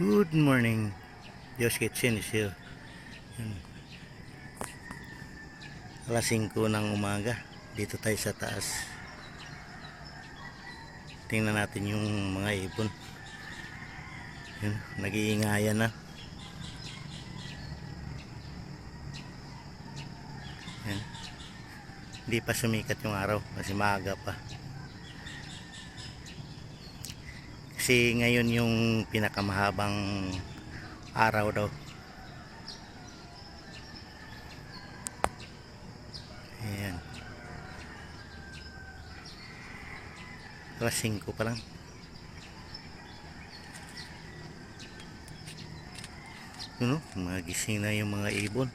Good morning. Diyos Kitchen is here. Yun. Alas 5 ng umaga. Dito tayo sa taas. Tingnan natin yung mga ibon. Yun, nag-iingayan na. Yan. Hindi pa sumikat yung araw kasi maaga pa. Kasi ngayon yung pinakamahabang araw daw. Ayan. Alas 5 pa lang. Ano? Magising na yung mga ibon.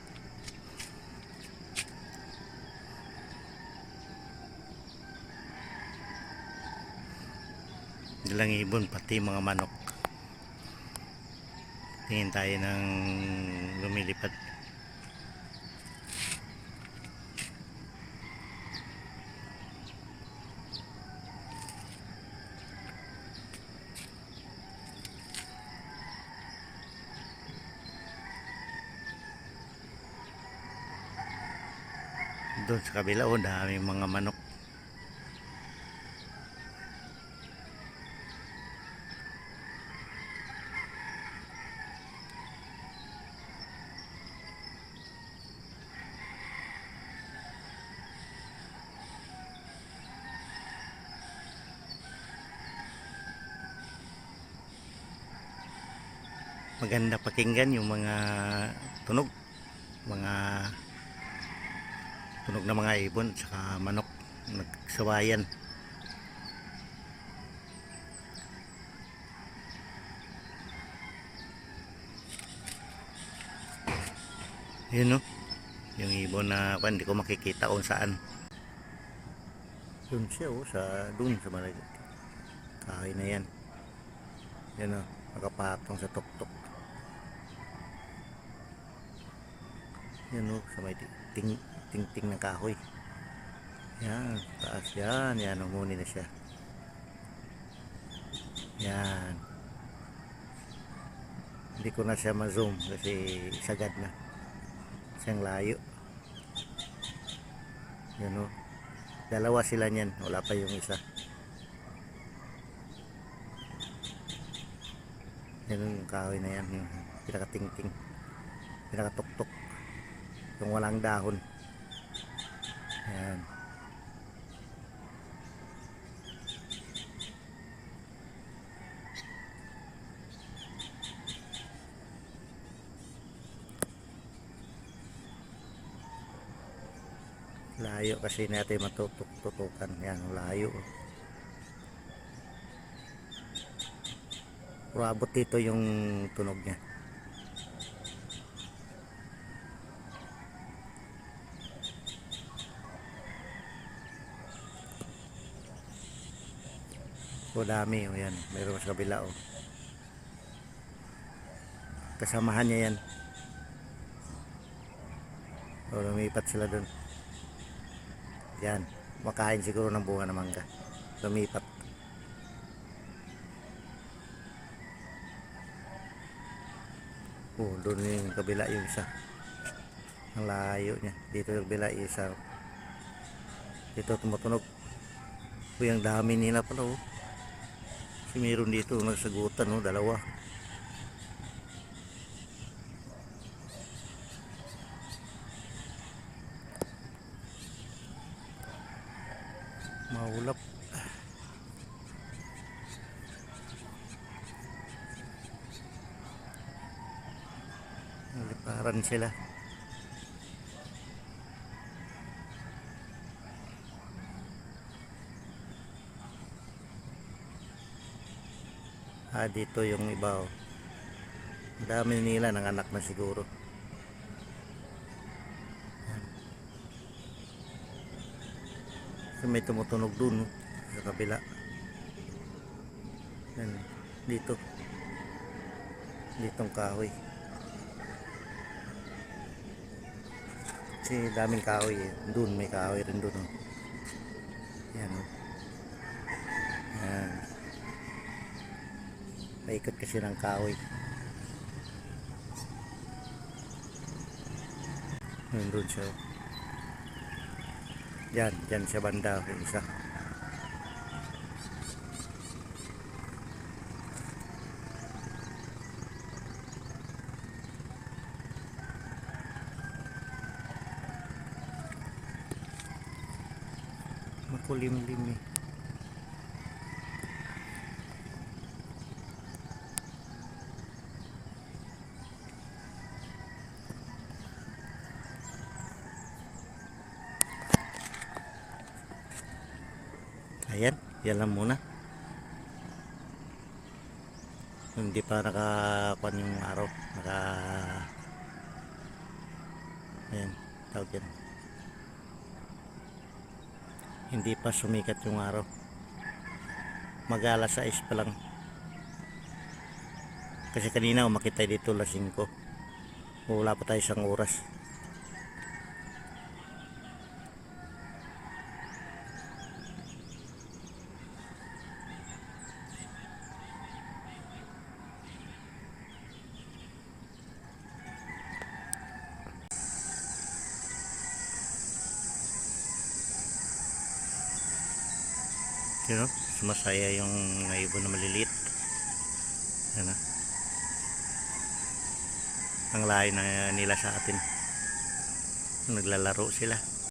Hindi lang ibon, pati mga manok. Tingin tayo ng lumilipad. Doon sa kabila, oh, dami mga manok. Maganda pakinggan yung mga tunog. Mga tunog ng mga ibon at saka manok. Nagsawayan. Yun no? Yung ibon na pa, hindi ko makikita kung saan. Yun siya oh, sa dun sa malay kahoy na yan. Yan oh nakapatong sa tuktok yan o sa may ting ting ting ng kahoy. Yan taas yan. Yan umuni na siya. Yan. Hindi ko na siya ma-zoom kasi sagad na. Siyang layo. Yan o dalawa sila niyan wala pa yung isa. Yan yung kahoy na yan. Yung pinakatingting pinakatuktok yung walang dahon. Yan layo kasi natin matututukan. Yan layo. Pero abot dito yung tunog niya. O dami o yan. Meron sa kabila o. Kasamahan niya yan. O lumipat sila dun. Yan. Makain siguro ng bunga ng mangga. Lumipat. Oh, doon yung kabila yung isa. Ang layo niya. Dito yung kabila isa. Dito tumutunog. Uy, ang dami nila pala oh. Kasi meron dito nagsagutan oh, dalawa. Maulap. Naliparan sila. Ah, dito yung iba oh. Dami nila ng anak na siguro. Kasi may tumutunog dun oh, sa kabila. Yan, dito. Ditong kahoy. Kasi daming kahoy eh. Doon may kahoy rin doon. Oh. Yan. Oh. paikot kasi ng kahoy. Yun doon siya. Yan, yan siya banda yung isa. Makulimlim eh. Ayan, yan lang muna. Hindi pa nakakuan yung araw. Naka... Ayan, tawag yan. Hindi pa sumikat yung araw. Mag-alas 6 pa lang. Kasi kanina umakit dito alas 5. Wala pa tayo isang oras. You know, sumasaya yung mga ibon na maliliit. Na. Ang layo na nila sa atin. Naglalaro sila.